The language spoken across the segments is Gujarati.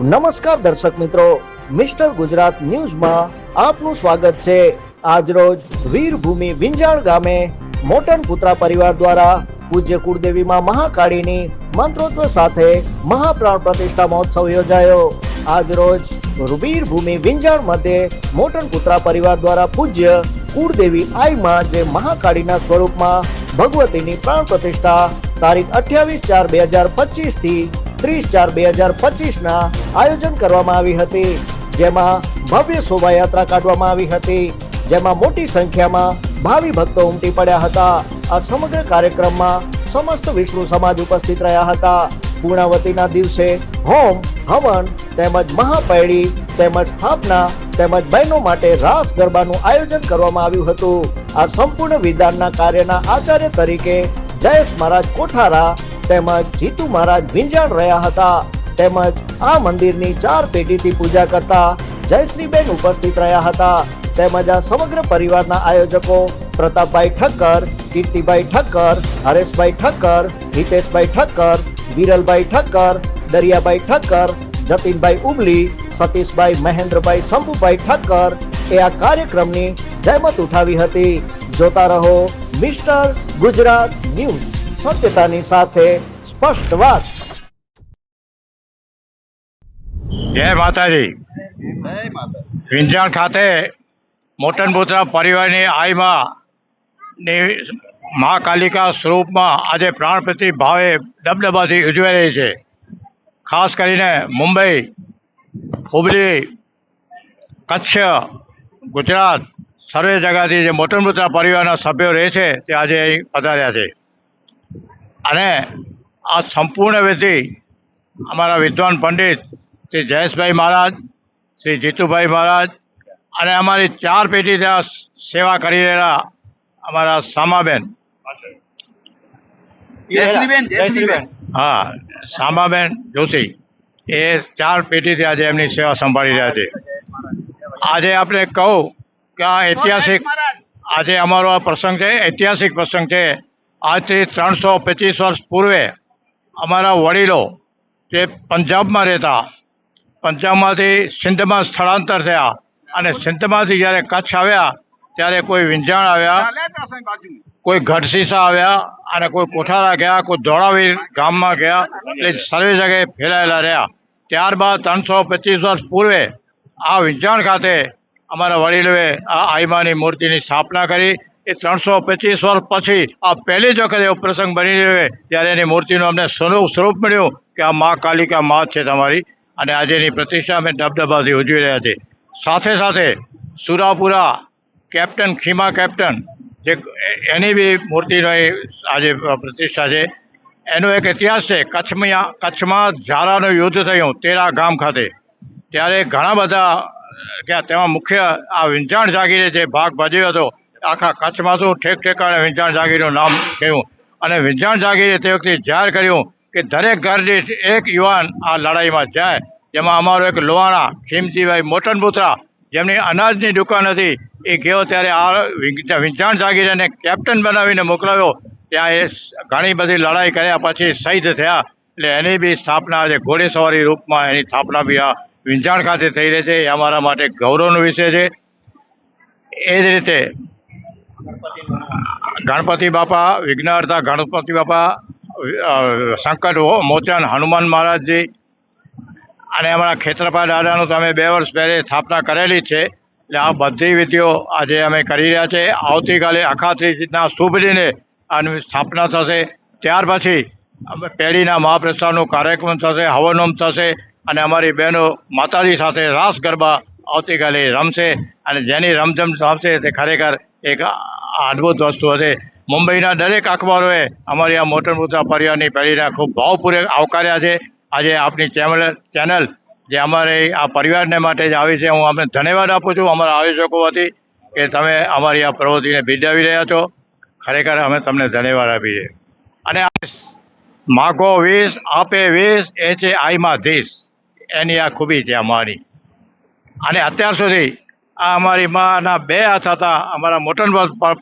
નમસ્કાર દર્શક મિત્રો, મિસ્ટર ગુજરાત ન્યૂઝમાં આપનું સ્વાગત છે. આજરોજ વીરભૂમિ વિંજાણ ગામે મોટન પુત્રા પરિવાર દ્વારા પૂજ્ય કુળદેવીમાં મહાકાળીની મંત્રોત્વ સાથે મહાપ્રાણ પ્રતિષ્ઠા મહોત્સવ યોજાયો. આજરોજ વીરભૂમિ વિંજાણ મધ્યે મોટન પુત્રા પરિવાર દ્વારા પૂજ્ય કુળદેવી આઈમાં જે મહાકાળીના સ્વરૂપમાં ભગવતીની પ્રાણ પ્રતિષ્ઠા તારીખ અઠ્યાવીસ ચાર બે હજાર પચીસથી ત્રીસ ચાર બે હજાર પચીસ ના આયોજન કરવામાં આવી હતી. જેમાં ભવ્ય શોભાયાત્રા કાઢવામાં આવી હતી. જેમાં મોટી સંખ્યામાં ભાવિ ભક્તો ઉમટી પડ્યા હતા. આ સમગ્ર કાર્યક્રમમાં સમસ્ત વિષ્ણુ સમાજ ઉપસ્થિત રહ્યા હતા. પૂર્ણાવતીના દિવસે હોમ, હવન તેમજ મહાપૈડી તેમજ સ્થાપના તેમજ બહેનો માટે રાસ ગરબાનું આયોજન કરવામાં આવ્યું હતું. આ સંપૂર્ણ વિધાનના કાર્યના આચાર્ય તરીકે જયેશ મહારાજ કોઠારા તેમજ જીતુ મહારાજ વિંજાણ રહ્યા હતા. તેમજ આ મંદિરની ચાર પેઢીથી પૂજા કરતા જયશ્રીબેન ઉપસ્થિત રહ્યા હતા. તેમજ આ સમગ્ર પરિવારના આયોજકો પ્રતાપભાઈ ઠક્કર, કીર્તિભાઈ ઠક્કર, હરેશભાઈ ઠક્કર, હિતેશભાઈ ઠક્કર, વિરલભાઈ ઠક્કર, દરિયાભાઈ ઠક્કર, જતીનભાઈ ઉમલી સતીશભાઈ મહેન્દ્રભાઈ શંભુભાઈ ઠક્કર એ આ કાર્યક્રમની જહેમત ઉઠાવી હતી. જોતા રહો મિસ્ટર ગુજરાત ન્યૂઝ. સત્યતાની સાથે સ્પષ્ટ વાત. જય માતાજી. વિંજાણ ખાતે મોટન પુત્રા પરિવારની આઈમાં ની મહાકાલિકા સ્વરૂપમાં આજે પ્રાણપ્રતિ ભાવે દબદબાથી ઉજવાઈ રહી છે. ખાસ કરીને મુંબઈ, હુબલી, કચ્છ, ગુજરાત, સર્વે જગાથી જે મોટન પુત્રા પરિવારના સભ્યો રહે છે તે આજે અહીં પધાર્યા છે. અને આ સંપૂર્ણ વિધિ અમારા વિદ્વાન પંડિત શ્રી જયેશભાઈ મહારાજ શ્રી જીતુભાઈ મહારાજ અને અમારી ચાર પેઢી ત્યાં સેવા કરી રહેલા અમારા સામાબેન. હા સામાબેન જોશી એ ચાર પેઢીથી આજે એમની સેવા સંભાળી રહ્યા છે. આજે આપણે કહું કે આ ઐતિહાસિક આજે અમારો આ પ્રસંગ છે ઐતિહાસિક પ્રસંગ છે. આજથી ત્રણસો પચીસ વર્ષ પૂર્વે અમારા વડીલો જે પંજાબમાં રહેતા, પંજાબમાંથી સિંધમાં સ્થળાંતર થયા અને સિંધમાંથી જ્યારે કચ્છ આવ્યા, ત્યારે કોઈ વિંજાણ આવ્યા, કોઈ ગઢસીસા આવ્યા અને કોઈ કોઠારા ગયા, કોઈ ધોળાવીર ગામમાં ગયા, એટલે સર્વે જગ્યાએ ફેલાયેલા રહ્યા. ત્યારબાદ ત્રણસો પચીસ વર્ષ પૂર્વે આ વિંજાણ ખાતે અમારા વડીલોએ આ આઈમાની મૂર્તિની સ્થાપના કરી એ ત્રણસો પચીસ વર્ષ પછી આ પહેલી જ વખત એવો પ્રસંગ બની રહ્યો છે, ત્યારે એની મૂર્તિનું અમને સ્વરૂપ સ્વરૂપ મળ્યું કે આ મા કાલિકા મા છે તમારી. અને આજે એની પ્રતિષ્ઠા અમે દબદબાથી ઉજવી રહ્યા છીએ. સાથે સાથે સુરાપુરા કેપ્ટન, ખીમા કેપ્ટન, જે એની બી મૂર્તિનો એ આજે પ્રતિષ્ઠા છે. એનો એક ઇતિહાસ છે કચ્છમાં કચ્છમાં ઝારાનું યુદ્ધ થયું તેરા ગામ ખાતે. ત્યારે ઘણા બધા કે તેમાં મુખ્ય આ વિંજાણ જાગીરે જે ભાગ ભજવ્યો હતો આખા કચ્છમાં શું ઠેક ઠેકાણે વિંજાણ જાગીરનું નામ કહ્યું અને વિંજાણ જાગીરે તે વખતે જાહેર કર્યું કે દરેક ઘર એક યુવાન આ લડાઈમાં જાય. જેમાં અમારો એક લોહાણા, ખીમજીભાઈ મોટનપુત્રા જેમની અનાજની દુકાન હતી, એ ગયો ત્યારે આ વિંજાણ જાગીરેને કેપ્ટન બનાવીને મોકલાવ્યો ત્યાં એ ઘણી બધી લડાઈ કર્યા, પછી શહીદ થયા. એટલે એની બી સ્થાપના આજે ઘોડેસવારી રૂપમાં એની સ્થાપના બી આ વિંજાણ ખાતે થઈ રહી છે. એ અમારા માટે ગૌરવનો વિષય છે. એ જ રીતે ગણપતિ બાપા, વિઘ્નહર્તા ગણપતિ બાપા સંકટ મોચન હનુમાન મહારાજજી અને અમારા ખેતરપા દાદાનું તો અમે બે વર્ષ પહેલે સ્થાપના કરેલી છે. એટલે આ બધી વિધિઓ આજે અમે કરી રહ્યા છે. આવતીકાલે અખાત્રીજના શુભ દિને આની સ્થાપના થશે. ત્યાર પછી અમે પેઢીના મહાપ્રસાદનો કાર્યક્રમ થશે, હવનોમ થશે અને અમારી બહેનો માતાજી સાથે રાસ ગરબા આવતીકાલે રમશે અને જેની રમઝમ રમશે તે ખરેખર એક અદ્ભુત વસ્તુ હશે. મુંબઈના દરેક અખબારોએ અમારી આ મોટર મોટા પરિવારની પેઢીના ખૂબ ભાવપૂર્વક આવકાર્યા છે. આજે આપની ચેનલ ચેનલ જે અમારે આ પરિવારને માટે જ આવી છે, હું અમને ધન્યવાદ આપું છું. અમારા આયોજકો વતી કે તમે અમારી આ પ્રવૃત્તિને બિરદાવી રહ્યા છો. ખરેખર અમે તમને ધન્યવાદ આપીએ અને આ માગો વીસ આપે વીસ એ આઈમાં ધીસ એની આ ખૂબી છે અમારી. અને અત્યાર સુધી આ અમારી માના બે હાથ હતા, અમારા મોટન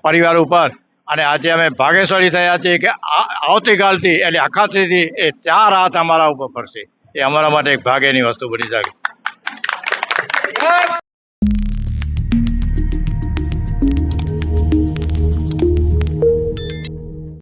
પરિવાર ઉપર. અને આજે અમે ભાગેશ્વરી થયા છીએ કે આવતીકાલથી, એટલે અખાત્રીથી એ ચાર હાથ અમારા ઉપર ફરશે. એ અમારા માટે એક ભાગ્યની વસ્તુ બની શકે